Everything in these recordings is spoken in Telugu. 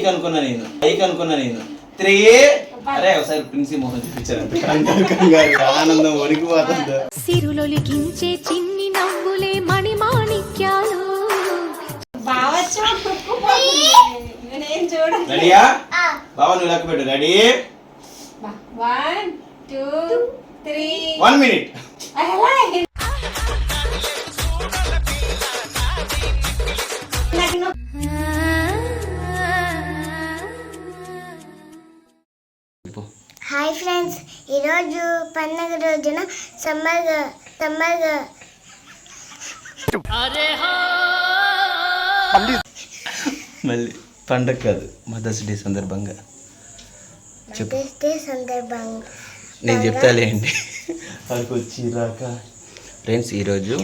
ఐక్ అనుకున్నా నేను. ఐక్ అనుకున్నా నేను. త్రీ అరే ఒకసారి ప్రిన్సి మోహన్ చూపించారు ఆనందం వణికిపోతుంది. సిరులొలికించే చిన్ని నవ్వులే నేను చూడ రెడీయా? బాబా నువ్వు లెక్క పెట్టు. Ready one two three. One minute నాకు హాయ్ ఫ్రెండ్స్ ఈరోజు పండగ రోజున సమ్మర్ సమ్మర్ మళ్ళీ. పండగ కాదు మదర్స్ డే సందర్భంగా. మదర్స్ డే సందర్భంగా. నేను చెప్తాలే అండి. వాళ్ళకి వచ్చి రాక. ఫ్రెండ్స్ ఈరోజు.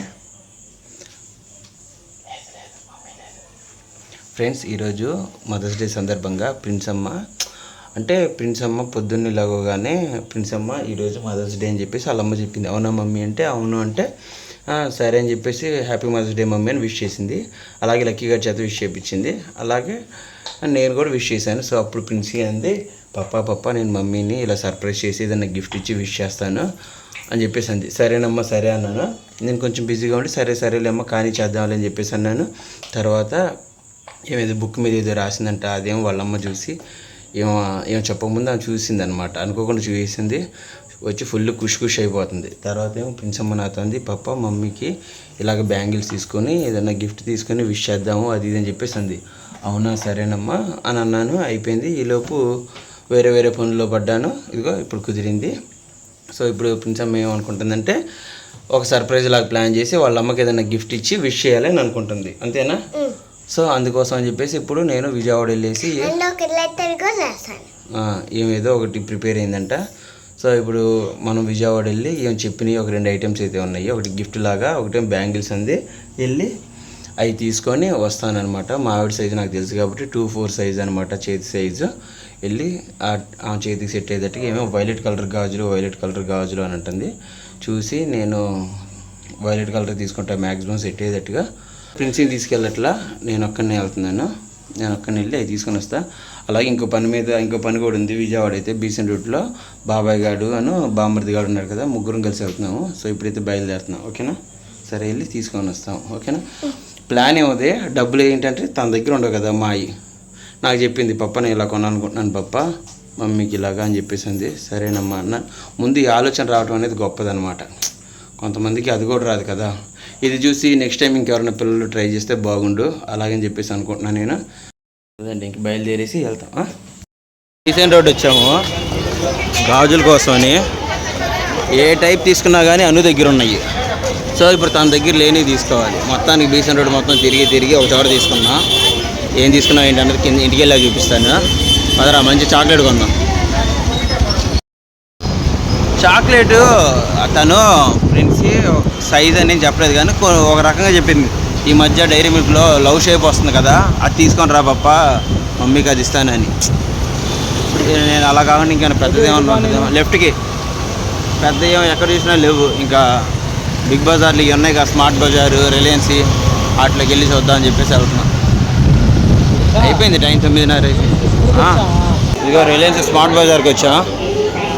ఫ్రెండ్స్ ఈరోజు మదర్స్ డే సందర్భంగా ప్రిన్స్ అమ్మ అంటే ప్రిన్స్ అమ్మ పొద్దున్నే లేవగానే ప్రిన్స్ అమ్మ ఈరోజు మదర్స్ డే అని చెప్పేసి వాళ్ళ అమ్మ చెప్పింది. అవునా మమ్మీ అంటే అవును అంటే సరే అని చెప్పేసి హ్యాపీ మదర్స్ డే మమ్మీ అని విష్ చేసింది. అలాగే లక్కీ గారి చేత విష్ చేయించింది అలాగే నేను కూడా విష్ చేశాను. సో అప్పుడు ప్రిన్సీ అంది పప్పా పప్పా నేను మమ్మీని ఇలా సర్ప్రైజ్ చేసి ఏదైనా గిఫ్ట్ ఇచ్చి విష్ చేస్తాను అని చెప్పేసి అంది. సరేనమ్మా సరే అన్నాను. నేను కొంచెం బిజీగా ఉండి సరే సరేలేమ్మా కానీ చేద్దాంలే అని చెప్పేసి అన్నాను. తర్వాత ఏమేదో బుక్ మీద ఏదో రాసిందంట అదేమో వాళ్ళమ్మ చూసి ఏమో ఏమో చెప్పకముందు ఆమె చూసింది అనమాట అనుకోకుండా చూసేసింది వచ్చి ఫుల్ ఖుషి ఖుషి అయిపోతుంది. తర్వాత ఏమో ప్రిన్సమ్మ నాతోంది పప్ప మమ్మీకి ఇలాగ బ్యాంగిల్స్ తీసుకొని ఏదైనా గిఫ్ట్ తీసుకొని విష్ చేద్దాము అది ఇది అని చెప్పేసి అంది. అవునా సరేనమ్మా అని అన్నాను. అయిపోయింది. ఈలోపు వేరే వేరే పనుల్లో పడ్డాను. ఇదిగో ఇప్పుడు కుదిరింది. సో ఇప్పుడు ప్రిన్సమ్మ ఏమనుకుంటుందంటే ఒక సర్ప్రైజ్ లాగా ప్లాన్ చేసి వాళ్ళ అమ్మకి ఏదైనా గిఫ్ట్ ఇచ్చి విష్ చేయాలని అనుకుంటుంది. అంతేనా? సో అందుకోసం అని చెప్పేసి ఇప్పుడు నేను విజయవాడ వెళ్ళేసి ఏమేదో ఒకటి ప్రిపేర్ అయిందంట. సో ఇప్పుడు మనం విజయవాడ వెళ్ళి ఏం చెప్పినవి ఒక రెండు ఐటమ్స్ అయితే ఉన్నాయి. ఒకటి గిఫ్ట్ లాగా ఒకటి బ్యాంగిల్స్ అంది. వెళ్ళి అవి తీసుకొని వస్తానన్నమాట. మా ఆవిడ సైజు నాకు తెలుసు కాబట్టి టూ ఫోర్ సైజ్ అనమాట చేతి సైజు వెళ్ళి ఆ- ఆ చేతికి సెట్ అయ్యేటట్టుగా ఏమో వైలెట్ కలర్ గాజులు వైలెట్ కలర్ గాజులు అని అంటుంది. చూసి నేను వైలెట్ కలర్ తీసుకుంటా మ్యాక్సిమం సెట్ అయ్యేటట్టుగా ప్రిన్సిని తీసుకెళ్ళట్లా నేను ఒక్కనే వెళ్తున్నాను. నేను ఒక్కని వెళ్ళి అవి తీసుకొని వస్తా. అలాగే ఇంకో పని మీద ఇంకో పని కూడా ఉంది. విజయవాడ అయితే బీసెంట్ రూట్లో బాబాయ్ గారు అను బామ్మర్ది గారు ఉన్నారు కదా ముగ్గురం కలిసి వెళ్తున్నాము. సో ఇప్పుడైతే బయలుదేరుతున్నాం. ఓకేనా? సరే వెళ్ళి తీసుకొని వస్తాం. ఓకేనా? ప్లాన్ ఏమదే డబ్బులు ఏంటంటే తన దగ్గర ఉండవు కదా మాయి. నాకు చెప్పింది పప్ప నేను ఇలా కొనాలనుకుంటున్నాను పప్ప మమ్మీకి ఇలాగా అని చెప్పేసింది సరేనమ్మా అన్న. ముందు ఈ ఆలోచన రావడం అనేది గొప్పదనమాట. కొంతమందికి అది కూడా రాదు కదా. ఇది చూసి నెక్స్ట్ టైం ఇంకెవరైనా పిల్లలు ట్రై చేస్తే బాగుండు. అలాగని చెప్పేసి అనుకుంటున్నాను నేను. అదండి ఇంక బయలుదేరేసి వెళ్తాం. రీసెంట్ రోడ్ వచ్చాము. గాజుల కోసమని. ఏ టైప్ తీసుకున్నా కానీ అన్ని దగ్గర ఉన్నాయి. సో ఇప్పుడు తన దగ్గర లేని తీసుకోవాలి. మొత్తానికి బీసెంట్ రోడ్ మొత్తం తిరిగి తిరిగి ఒక చోట తీసుకున్నా. ఏం తీసుకున్నా ఏంటన్నది కింద ఇంటికి వెళ్ళా చూపిస్తాను. అదరా మంచి చాక్లెట్ కొందాం. చాక్లెట్ తను ప్రిన్సి సైజ్ అని చెప్పలేదు కానీ కొ- ఒక రకంగా చెప్పింది. ఈ మధ్య డైరీ మిల్క్లో లవ్ షేప్ వస్తుంది కదా అది తీసుకొని రా పప్ప మమ్మీకి అది ఇస్తానని. నేను అలా కాకుండా ఇంకా పెద్దది ఏమన్నా లెఫ్ట్కి. పెద్ద ఏమో ఎక్కడ చూసినా లేవు. ఇంకా బిగ్ బజార్లు ఇవి ఉన్నాయి కదా స్మార్ట్ బజార్ రిలయన్స్ వాటిలోకి వెళ్ళి చూద్దామని చెప్పేసి వెళ్తున్నాం. అయిపోయింది టైం తొమ్మిదిన్నర అయిపోయింది. ఇదిగో రిలయన్స్ స్మార్ట్ బజార్కి వచ్చాం.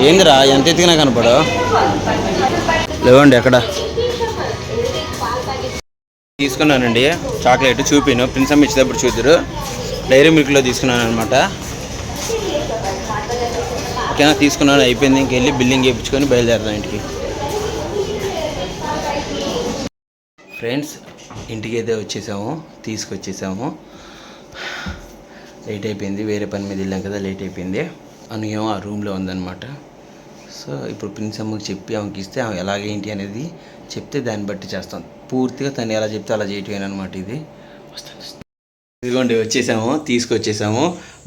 ఏందిరా ఎంత ఎత్తికినా కనపడు. లేవండి ఎక్కడ? తీసుకున్నానండి. చాక్లెట్ చూపిను. ప్రిన్సమ్ ఇచ్చేటప్పుడు చూద్దరు డైరీ మిల్క్లో తీసుకున్నాను అనమాట ఓకేనా తీసుకున్నాను. అయిపోయింది. ఇంకెళ్ళి బిల్లింగ్ చేయించుకొని బయలుదేరుతాం ఇంటికి. ఫ్రెండ్స్ ఇంటికి అయితే వచ్చేసాము. తీసుకొచ్చేసాము. లేట్ అయిపోయింది. వేరే పని మీద వెళ్ళాం కదా లేట్ అయిపోయింది. అనుయం ఆ రూమ్లో ఉందన్నమాట. సో ఇప్పుడు ప్రిన్స్ అమ్మకి చెప్పి ఆమెకి ఇస్తే ఆమె ఎలాగేంటి అనేది చెప్తే దాన్ని బట్టి చేస్తాం. పూర్తిగా తను ఎలా చెప్తే అలా చేయటం అనమాట ఇది. ఇదిగోండి వచ్చేసాము తీసుకొచ్చేసాము.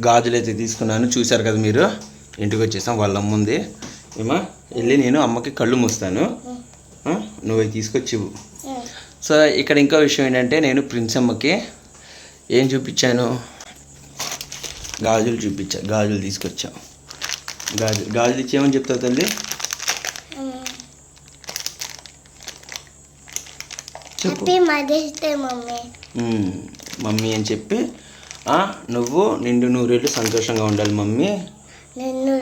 గాజులు అయితే తీసుకున్నాను. చూశారు కదా మీరు? ఇంటికి వచ్చేసాం వాళ్ళ అమ్మ ఉంది. ఏమా వెళ్ళి నేను అమ్మకి కళ్ళు మూస్తాను. నువ్వు తీసుకొచ్చివు. తీసుకొచ్చి సో ఇక్కడ ఇంకో విషయం ఏంటంటే నేను ప్రిన్స్ అమ్మకి ఏం చూపించాను? గాజులు చూపించా గాజులు తీసుకొచ్చాం. గాజు గాజులు ఇచ్చేమని చెప్తావు తల్లి. మమ్మీ. మ్మ్. మమ్మీ అని చెప్పి నువ్వు నిండు నూరేళ్ళు సంతోషంగా ఉండాలి మమ్మీ. నన్ను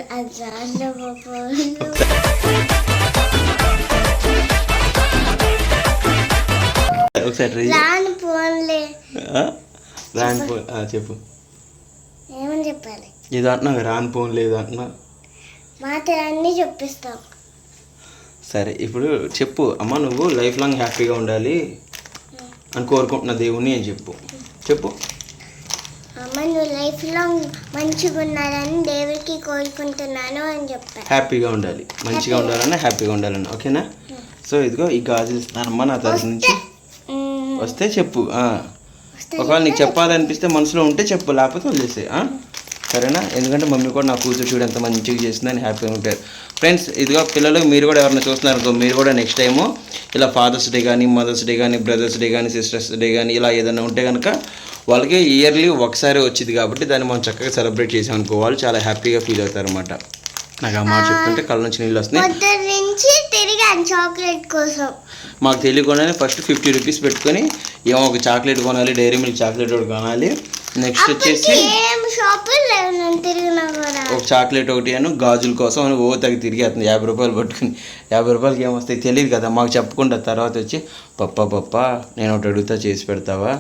ఒకసారి. రాను ఫోన్ చెప్పు. ఏమని చెప్పాలి? ఇది అంటున్నా రాని ఫోన్ లేదు అంటున్నా. మాటలు అన్నీ చెప్పిస్తాం. సరే ఇప్పుడు చెప్పు. అమ్మ నువ్వు లైఫ్ లాంగ్ హ్యాపీగా ఉండాలి అని కోరుకుంటున్న దేవుణ్ణి అని చెప్పు. చెప్పు. అమ్మ నువ్వు లైఫ్ లాంగ్ మంచిగా ఉండాలని దేవుడికి కోరుకుంటున్నాను అని చెప్పాను హ్యాపీగా ఉండాలి. మంచిగా ఉండాలని హ్యాపీగా ఉండాలని ఓకేనా? సో ఇదిగో ఈ గాజులు ఇస్తానమ్మా నా తరఫు నుంచి. మ్మ్. వస్తే చెప్పు. ఒకవేళ నీకు చెప్పాలనిపిస్తే మనసులో ఉంటే చెప్పు లేకపోతే వదిలేసే? సరేనా? ఎందుకంటే మమ్మీ కూడా నా కూతురు చూడు ఎంత మంచిగా చేసిందని హ్యాపీగా ఉంటారు. ఫ్రెండ్స్ ఇదిగో పిల్లలు మీరు కూడా ఎవరైనా చూస్తున్నారు అనుకో మీరు కూడా నెక్స్ట్ టైము ఇలా ఫాదర్స్ డే కానీ మదర్స్ డే కానీ బ్రదర్స్ డే కానీ సిస్టర్స్ డే కానీ ఇలా ఏదైనా ఉంటే కనుక వాళ్ళకి ఇయర్లీ ఒకసారి వచ్చింది కాబట్టి దాన్ని మనం చక్కగా సెలబ్రేట్ చేసాం అనుకో వాళ్ళు చాలా హ్యాపీగా ఫీల్ అవుతారు అనమాట నాకు ఆ మాట చెప్తుంటే కళ్ళ నుంచి నీళ్ళు వస్తున్నాయి. తిరిగాను చాక్లెట్ కోసం. మాకు తెలియకుండానే ఫస్ట్ ఫిఫ్టీ రూపీస్ పెట్టుకొని ఏమో ఒక చాక్లెట్ కొనాలి డైరీ మిల్క్ చాక్లెట్ ఒకటి కొనాలి. నెక్స్ట్ వచ్చేసి ఒక చాక్లెట్ ఒకటి అను గాజుల కోసం అని ఓ తగ్గి తిరిగి అతను యాభై రూపాయలు పట్టుకుని యాభై రూపాయలకి ఏమొస్తాయి తెలియదు కదా మాకు చెప్పకుండా తర్వాత వచ్చి పప్ప పప్ప నేను ఒకటి అడుగుతా చేసి పెడతావా?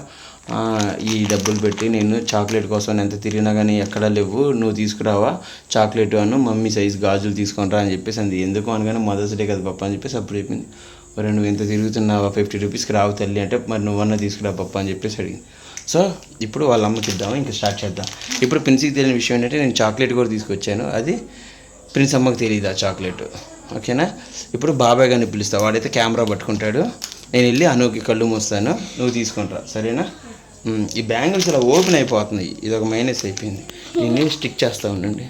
ఈ డబ్బులు పెట్టి నేను చాక్లెట్ కోసం ఎంత తిరిగినా కానీ ఎక్కడా లేవు నువ్వు తీసుకురావా? చాక్లెట్ అను మమ్మీ సైజ్ గాజులు తీసుకొని రా అని చెప్పేసి అంది. ఎందుకు? అనగానే మదర్స్ డే కదా పప్ప అని చెప్పేసి అప్పుడు చెప్పింది. మరి నువ్వు ఎంత తిరుగుతున్నావా? ఫిఫ్టీ రూపీస్కి రావు తల్లి అంటే మరి నువ్వన్నా తీసుకురా పప్ప అని చెప్పేసి అడిగింది. సో ఇప్పుడు వాళ్ళ అమ్మ ఇద్దాము? ఇంకా స్టార్ట్ చేద్దాం. ఇప్పుడు ప్రిన్స్కి తెలియని విషయం ఏంటంటే నేను చాక్లెట్ కూడా తీసుకొచ్చాను. అది ప్రిన్స్ అమ్మకి తెలియదు ఆ చాక్లెట్ ఓకేనా? ఇప్పుడు బాబాయ్ గారిని పిలుస్తా వాడైతే కెమెరా పట్టుకుంటాడు. నేను వెళ్ళి అనుకి కళ్ళు మూస్తాను. నువ్వు తీసుకుంటా సరేనా? ఈ బ్యాంగిల్స్ ఇలా ఓపెన్ అయిపోతున్నాయి. ఇది ఒక మైనస్ అయిపోయింది. దీన్ని స్టిక్ చేస్తూ ఉండండి.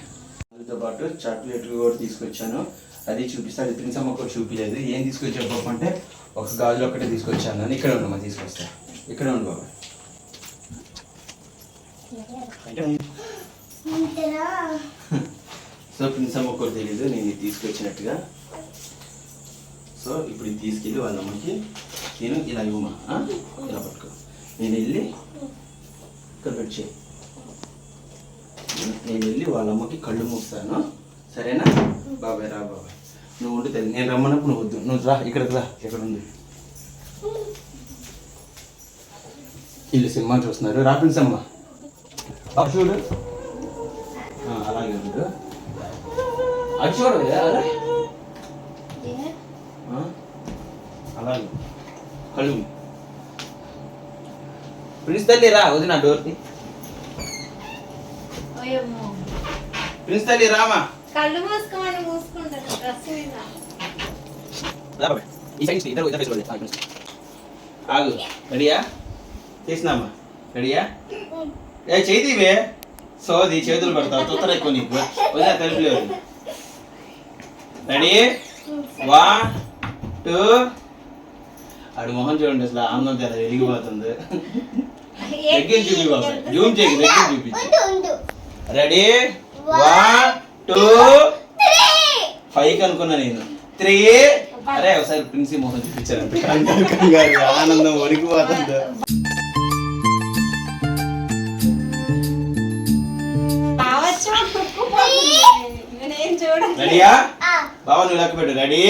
దాంతో పాటు చాక్లెట్ కూడా తీసుకొచ్చాను. అది చూపిస్తా అది ప్రిన్స్ అమ్మ కూడా చూపించలేదు ఏం తీసుకొచ్చా పాప అంటే ఒక గాజులు ఒక్కటే తీసుకొచ్చాను అని ఇక్కడ ఉండమా తీసుకొస్తా. ఇక్కడ ఉండు బాబా. సో ప్రిన్స్ అమ్మ కూడా తెలియదు నేను ఇది తీసుకొచ్చినట్టుగా. సో ఇప్పుడు తీసుకెళ్ళి వాళ్ళ అమ్మకి నేను ఇలా ఇవ్వమా? ఇలా పట్టుకో. నేను వెళ్ళి ఇక్కడ పెట్టి నేను వెళ్ళి వాళ్ళ అమ్మకి కళ్ళు మూస్తాను. సరేనా? బాబాయ్ రా బాబాయ్. నువ్వు ఉండి తల్లి నేను రమ్మన్నప్పుడు నువ్వు వద్దు. నువ్వు రా ఇక్కడికి రా ఇక్కడ ఉంది వీళ్ళు సినిమా చూస్తున్నారు. రా ప్రిన్స్ అమ్మ. చూడు. ఆ, అలాగే ఉండు. ఆ? అలాగే. కళ్ళు ప్రిన్స్ తల్లి రా వదిన ప్రిన్స్ తల్లి రామా. కళ్ళు మూసుకోమని మూసుకుంటాను డ్రెస్ మీద. ఈ సైడ్ ఇద్దరు ఇద్దరు ఫేస్ ఆగు. రెడీయా? తీసినామా? రెడీయా? ఏ చేతివే సోది చేతులు పెడతావు తొత్తర ఎక్కువ నీకు. వదిన తెలుపులేదు రెడీ? వన్ టూ ఆడు మొహం చూడండి అసలు ఆనందం తెర వెలిగిపోతుంది. దగ్గర చూపి బాబాయ్. జూమ్ చేయి దగ్గర చూపించు రెడీ? వన్ టూ ఫైవ్ అనుకున్నా నేను. త్రీ అరే ఒకసారి ప్రిన్సి మోహన్ కంగారు ఆనందం నేనేం చూడను. రెడీయా? బాబా నువ్వు లెక్క పెట్టు. Ready?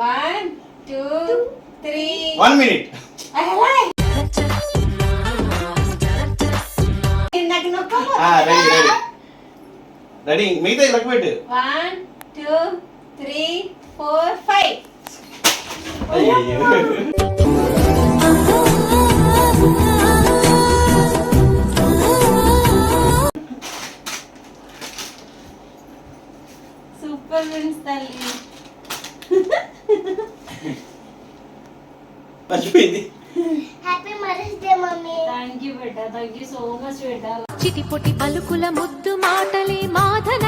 One two three. One minute. Ready ready. Ready మిగతా లెక్క పెట్టు. One two three four five. Super friends తల్లి. మర్చిపోయింది. Happy mother's day mummy. Thank you beta thank you so much బేటా చిటిపొటి పలుకుల ముద్దు మాటలే మాధన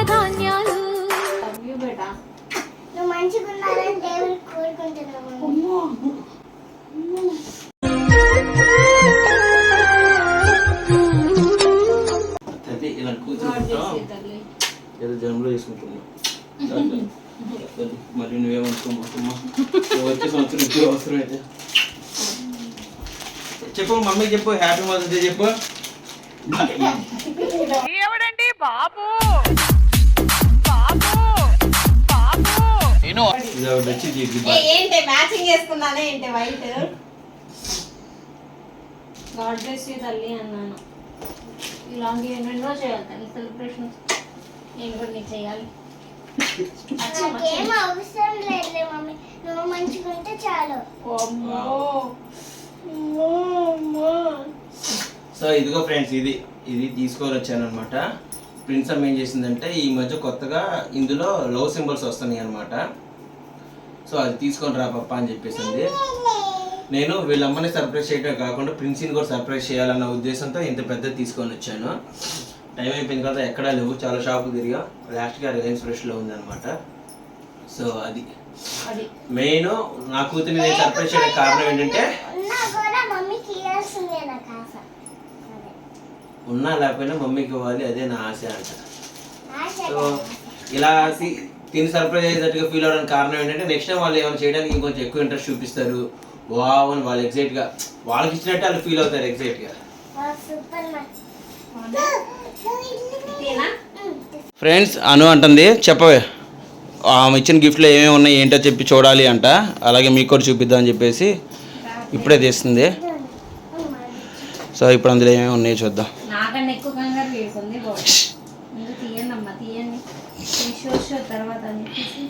అయితే చెప్పు మమ్మీ చెప్పు. హ్యాపీ మదర్స్ డే చెప్పు ఒకటి వచ్చి దీనికి ఏ, ఏంటి? మ్యాచింగ్ చేసుకున్నానే ఏంటి? వైట్ గాడ్ బ్లెస్ యూ తల్లి అన్నాను. ఇలాంటి ఎన్నెన్నో చేయాలి తల్లి. సెలబ్రేషన్ నేను కూడా నీకు చేయాలి. అవసరం లేదులే మమ్మీ. నువ్వు మంచిగా ఉంటే చాలు. అమ్మో. సో ఇదిగో ఫ్రెండ్స్ ఇది ఇది తీసుకొని వచ్చాను అనమాట ప్రిన్స్ అమ్మ ఏం చేసిందంటే ఈ మధ్య కొత్తగా ఇందులో లవ్ సింబల్స్ వస్తున్నాయి అనమాట సో అది తీసుకొని రా పప్ప అని చెప్పేసింది. నేను వీళ్ళమ్మని సర్ప్రైజ్ చేయటమే కాకుండా ప్రిన్సిని కూడా సర్ప్రైజ్ చేయాలన్న ఉద్దేశంతో ఇంత పెద్ద తీసుకొని వచ్చాను. టైం అయిపోయింది కదా ఎక్కడా లేవు చాలా షాపులు తిరిగా. లాస్ట్గా రిలయన్స్ ఫ్రెష్లో ఉందన్నమాట. సో అది. అది. మెయిన్ నా కూతురిని నేను సర్ప్రైజ్ చేయడానికి కారణం ఏంటంటే ఉన్నా కూడా మమ్మీకి ఇవ్వాల్సిందే నాకు ఆశ అదే ఉన్నా లేకపోయినా మమ్మీకి ఇవ్వాలి అదే నా ఆశ అంట. సో ఇలా తిని సర్ప్రైజ్ అయ్యేటట్టుగా ఫీల్ అవడానికి కారణం ఏంటంటే నెక్స్ట్ టైం వాళ్ళు ఏమైనా చేయడానికి ఇంకొంచెం ఎక్కువ ఇంట్రెస్ట్ చూపిస్తారు. వావ్ అని వాళ్ళు ఎగ్జైట్గా వాళ్ళకి ఇచ్చినట్టు వాళ్ళు ఫీల్ అవుతారు ఎగ్జైట్గా. సూపర్ ఇదేనా? ఫ్రెండ్స్ అను అంటుంది చెప్పవే. ఆమె ఇచ్చిన గిఫ్ట్లో ఏమేమి ఉన్నాయి ఏంటో చెప్పి చూడాలి అంట. అలాగే మీకు కూడా చూపిద్దామని చెప్పేసి ఇప్పుడే తీస్తుంది. సో ఇప్పుడు అందులో ఏమేమి ఉన్నాయో చూద్దాం. వేస్తుంది బాబు ముందు తీయండి అమ్మా తీయండి. ఈ షో షో తర్వాత అని చెప్పేసి.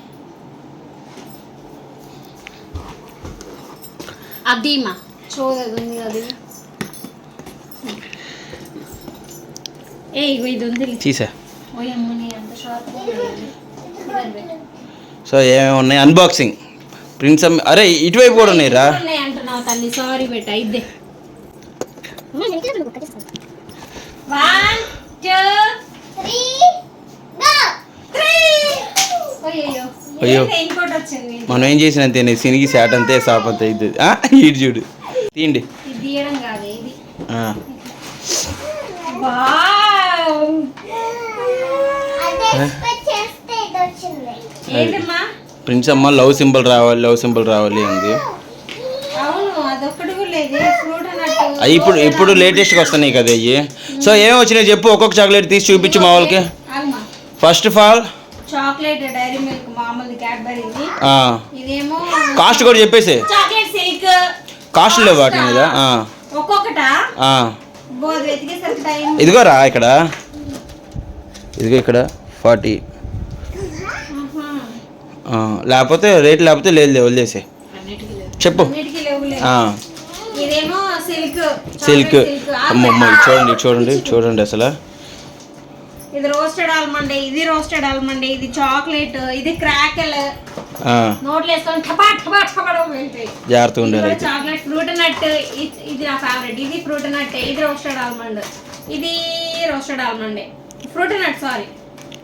అది. మా చూడదు ఉంది. అది ఏ ఇది ఉంది. తీసా సో ఏమేమి ఉన్నాయి? అన్బాక్సింగ్ ప్రిన్స్ అమ్మ అరే ఇటువైపు కూడా ఉన్నాయి రా అంటున్నావు తల్లి సారీ బెట్ట ఇద్దే అయ్యో అయ్యో. ఇంకోటి వచ్చింది మనం ఏం చేసినంతే సినిగి శాట్ అంతే సాప్ అంతే ఇది ఇటు చూడు. తీయండి. ప్రిన్స్ అమ్మ లవ్ సింబల్ రావాలి లవ్ సింబల్ రావాలి అంది. అవును అదొక్కటి కూడా లేదు. ఫ్రూట్ అన్నట్టు అవి ఇప్పుడు ఇప్పుడు లేటెస్ట్గా వస్తున్నాయి కదా అయ్యి. సో ఏం వచ్చినాయి చెప్పు ఒక్కొక్క చాక్లెట్ తీసి చూపించు మా వాళ్ళకి. First of all chocolate Dairy Milk మామూలు క్యాడ్బరీది ఇదేమో కాస్ట్ కూడా చెప్పేసి. చాక్లెట్ సిల్క్ కాస్ట్ లేవు వాటి మీద ఒక్కొక్కటా? టైం ఇదిగోరా ఇక్కడ. ఇదిగో ఇక్కడ ఫార్టీ. లేకపోతే రేట్ లేకపోతే లేదు వదిలేసి చెప్పు. ఇదేమో సిల్క్ సిల్క్ అమ్మ అమ్మ ఇది చూడండి చూడండి చూడండి అసలు. ఇది రోస్టెడ్ ఆల్మండ్ ఇది రోస్టెడ్ ఆల్మండ్ ఇది చాక్లెట్ ఇది క్రాకెల్ ఆ, నోట్లు వేసుకొని వెళ్తాయి. జాగ్రత్తగా ఉండాలి చాక్లెట్ ఫ్రూట్ నట్ ఇది నా ఫేవరెట్ ఇది ఫ్రూట్ నట్ ఇది రోస్టెడ్ ఆల్మండ్ ఇది roasted almond fruit nut sorry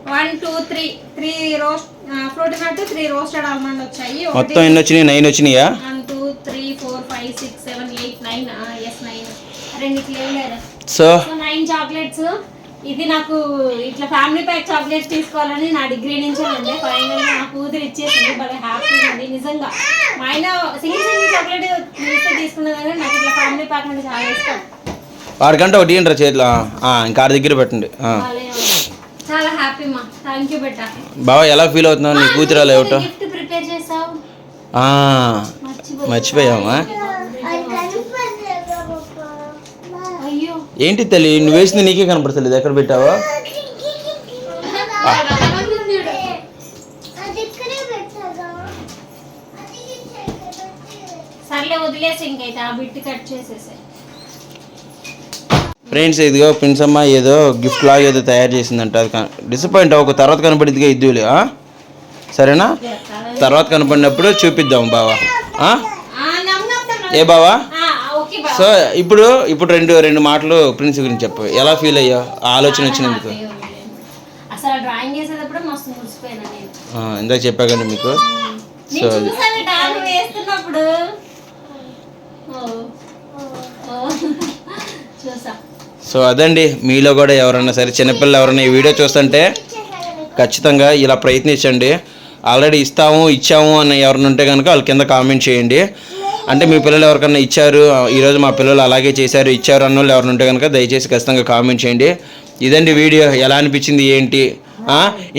one two three. Three roast fruit nut three roasted almond వచ్చాయి. మొత్తం ఎన్ని వచ్చినాయి? నైన్ వచ్చినాయా? One two three four five six seven eight nine. Yes nine. లేవు లేదా. సో? Nine chocolates. ఇది నాకు ఇట్లా ఫ్యామిలీ ప్యాక్ చాక్లెట్స్ తీసుకోవాలని నా డిగ్రీ నుంచి ఉండే ఫైనల్ నా కూతురు ఇచ్చేసింది. భలే హ్యాపీగా ఉంది. నిజంగా. మా ఆయన సింగిల్ సింగిల్ చాక్లెట్ తీస్తే తీసుకున్నదని నాకు ఇట్లా ఫ్యామిలీ ప్యాక్ అంటే చాలా ఇష్టం. వాడికంటే ఒకటి చేతిలో. ఆ, ఇంకా దగ్గర పెట్టండి. ఉంది. చాలా హ్యాపీ మా. థ్యాంక్ యూ బెట్ట బావ ఎలా ఫీల్ అవుతున్నావు? నీ కూతురాలు ఏమిటో గిఫ్ట్ ప్రిపేర్ చేసావు. ఆ, మర్చిపోయావా. అయ్యో. ఏంటి తల్లి నువ్వు వేసింది నీకే కనపడతలేదు. ఎక్కడ పెట్టావా? సర్లే వదిలేసి ఇంకైతే ఆ బిట్ కట్ చేసేసాయి. ఫ్రెండ్స్ ఇదిగో పిన్సమ్మ ఏదో గిఫ్ట్ లాగా ఏదో తయారు చేసిందంట. అది డిసప్పాయింట్ అవ్వకు తర్వాత కనపడిద్దిగా ఇద్దులే? సరేనా? తర్వాత కనపడినప్పుడు చూపిద్దాం బావా? ఏ బావా? సో ఇప్పుడు ఇప్పుడు రెండు రెండు మాటలు ప్రిన్స్ గురించి చెప్పు. ఎలా ఫీల్ అయ్యా? ఆలోచన వచ్చినందుకు. ఇందాక చెప్పా కానీ మీకు? సో. చూసా. సో అదండి మీలో కూడా ఎవరైనా సరే చిన్నపిల్లలు ఎవరైనా ఈ వీడియో చూస్తుంటే ఖచ్చితంగా ఇలా ప్రయత్నించండి. ఆల్రెడీ ఇస్తాము ఇచ్చాము అని ఎవరైనా ఉంటే కనుక వాళ్ళ కింద కామెంట్ చేయండి. అంటే మీ పిల్లలు ఎవరికన్నా ఇచ్చారు ఈరోజు మా పిల్లలు అలాగే చేశారు ఇచ్చారు అన్న వాళ్ళు ఎవరైనా ఉంటే కనుక దయచేసి ఖచ్చితంగా కామెంట్ చేయండి. ఇదండి వీడియో ఎలా అనిపించింది ఏంటి?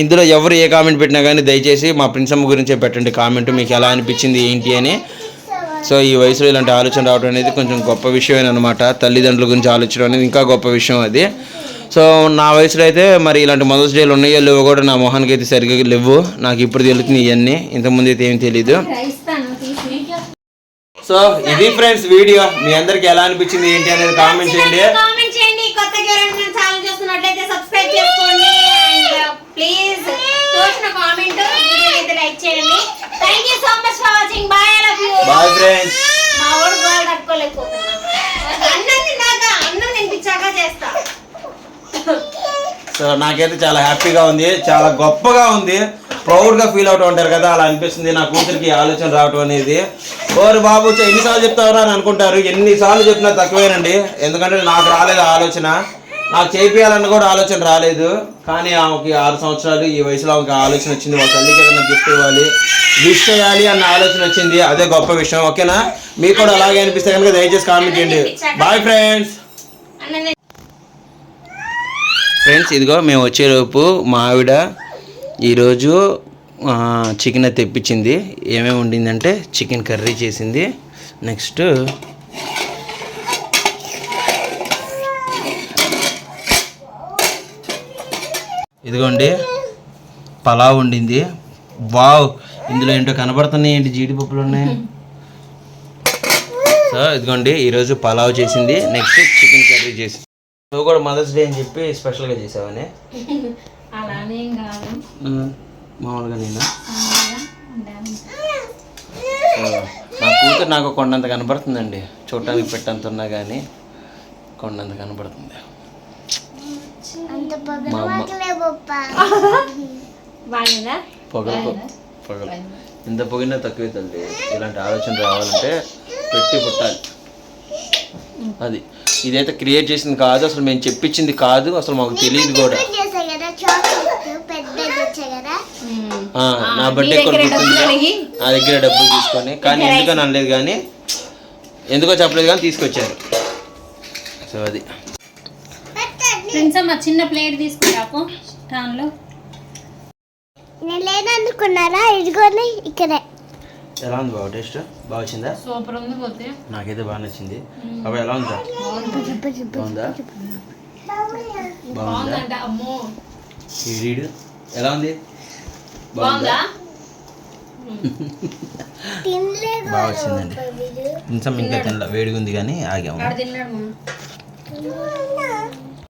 ఇందులో ఎవరు ఏ కామెంట్ పెట్టినా కానీ దయచేసి మా ప్రిన్సమ్మ గురించే పెట్టండి కామెంట్ మీకు ఎలా అనిపించింది ఏంటి అని. సో ఈ వయసులో ఇలాంటి ఆలోచన రావడం అనేది కొంచెం గొప్ప విషయమే అనమాట తల్లిదండ్రుల గురించి ఆలోచన అనేది ఇంకా గొప్ప విషయం అది. సో నా వయసులో అయితే మరి ఇలాంటి మదర్స్ డేలు ఉన్నాయో లేవో కూడా నా మొహానికి అయితే సరిగ్గా లేవు. నాకు ఇప్పుడు తెలుస్తుంది ఇవన్నీ ఇంతకుముందు అయితే ఏం తెలియదు సో ఇది ఫ్రెండ్స్ వీడియో. మీ అందరికి ఎలా అనిపించింది ఏంటి అనేది కామెంట్ చేయండి. ప్లీజ్ కామెంట్ లైక్ చేయండి. Thank you so much for watching bye bye friends. మా వాడు గోల్ తట్టుకోలేకపోతున్నా అన్నం తిన్నాక అన్నం తినిపించాక చేస్తా. సో నాకైతే చాలా హ్యాపీగా ఉంది చాలా గొప్పగా ఉంది. ప్రౌడ్గా ఫీల్ అవుతూ ఉంటారు కదా అలా అనిపిస్తుంది. నా కూతురికి ఆలోచన రావటం అనేది. ఓరు బాబు ఎన్నిసార్లు చెప్తావరా అని అనుకుంటారు. ఎన్నిసార్లు చెప్పినా తక్కువేనండి. ఎందుకంటే నాకు రాలేదు ఆలోచన. నాకు చేయించాలన్న కూడా ఆలోచన రాలేదు. కానీ ఆమెకి ఆరు సంవత్సరాలు ఈ వయసులో ఆమెకి ఆలోచన వచ్చింది. ఒక తల్లికి ఏదైనా గిఫ్ట్ ఇవ్వాలి విష్ చేయాలి అన్న ఆలోచన వచ్చింది. అదే గొప్ప విషయం ఓకేనా? మీకు కూడా అలాగే అనిపిస్తే కనుక దయచేసి కామెంట్ చేయండి. బాయ్ ఫ్రెండ్స్ ఫ్రెండ్స్ ఇదిగో మేము వచ్చేలోపు మా ఆవిడ ఈరోజు చికెన్ తెప్పించింది. ఏమేమి ఉండిందంటే చికెన్ కర్రీ చేసింది. నెక్స్ట్ ఇదిగోండి పలావ్ వండింది. వావ్ ఇందులో ఏంటో కనబడుతున్నాయి ఏంటి జీడిపప్పులు ఉన్నాయి? సో ఇదిగోండి ఈరోజు పలావ్ చేసింది. నెక్స్ట్ చికెన్ కర్రీ చేసింది. నువ్వు కూడా మదర్స్ డే అని చెప్పి స్పెషల్గా చేసావని? మామూలుగా నేను. నా కూతురు నాకు కొండంత కనబడుతుందండి. చూడటానికి పెట్టంత ఉన్నా కానీ కొండంత కనబడుతుంది. మా అమ్మ. బాగుందా పొగలు పొగలు ఎంత పొగినా తక్కువే తల్లి. ఇలాంటి ఆలోచన రావాలంటే పెట్టి పుట్టాలి. అది. ఇదైతే క్రియేట్ చేసింది కాదు అసలు మేము చెప్పించింది కాదు అసలు మాకు తెలియదు కూడా. చేసా కదా చాక్లెట్ పెద్దది వచ్చా కదా. ఆ, నా బర్త్డే అడిగి? నా దగ్గర డబ్బులు తీసుకొని. కానీ ఎందుకని అనలేదు కానీ ఎందుకో చెప్పలేదు కానీ తీసుకొచ్చారు. సో అది. ఫ్రెండ్స్ అమ్మ చిన్న ప్లేట్ తీసుకురాకు దానిలో. నేను లేదనుకున్నారా ఇదిగోని ఇక్కడే. ఎలా ఉంది బాబు? టేస్ట్ బాగా వచ్చిందా? సూపర్ ఉంది పోతే. నాకైతే బాగా నచ్చింది. బాబా ఎలా ఉందా? బాగుందా. బాగుందా? బాగుందంట అమ్మో. ఈ రీడ్ ఎలా ఉంది? బాగుందా? బాగా వచ్చిందండి. కొంచెం ఇంకా తినలే. వేడిగా ఉంది కానీ ఆగాము.